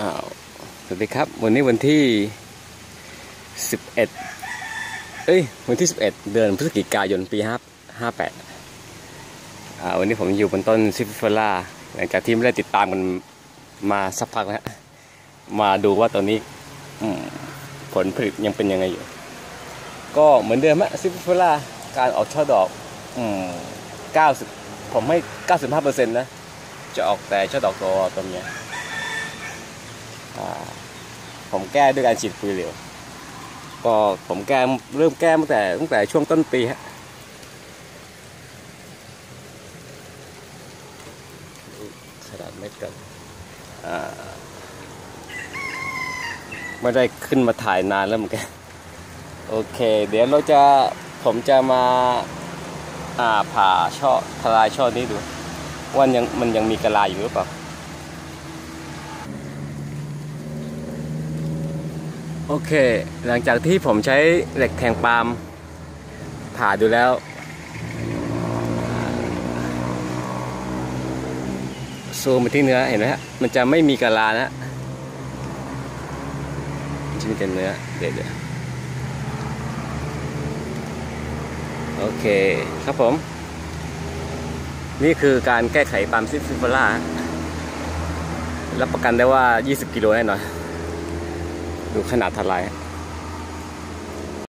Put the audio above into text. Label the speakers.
Speaker 1: อ้าวสวัสดีครับ วันนี้วันที่สิบเอ็ดเอ้ย วันที่สิบเอ็ดเดือนพฤศจิกายนปีห้าแปดอ่าวันนี้ผมอยู่บนต้นซิฟิเฟล่าหลังจากที่ไม่ได้ติดตามกันมาสักพักแล้วมาดูว่าตอนนี้ผลผลิตยังเป็นยังไงอยู่ ก็เหมือนเดิมฮะซิฟิเฟล่าการออกช่อดอกอืมเก้าสิบผมให้เก้าสิบห้าเปอร์เซ็นต์นะ จะออกแต่ช่อดอกตัวตัวเมีย ผมแก้ด้วยการฉีดปุ๋ยเหลวก็ผมแก้เริ่มแก้ตั้งแต่ตั้งแต่ช่วงต้นปีฮะขนาดเม็ดกันอ่าไม่ได้ขึ้นมาถ่ายนานแล้วเหมือนกันโอเค เดี๋ยวเราจะผมจะมาอ่าผ่าช่อทลายช่อนี้ดูว่ายังมันยังมีกระลาอยู่หรือเปล่า โอเค หลังจากที่ผมใช้เหล็กแทงปาล์มผ่าดูแล้ว ซูมไปที่เนื้อเห็นไหมฮะ มันจะไม่มีกะลานะจะมีแต่เนื้อ เดี๋ยวเดี๋ยวโอเคครับผม นี่คือการแก้ไขปาล์มซิฟิฟล่ารับประกันได้ว่า 20 กิโลแน่นอน ดูขนาดทลาย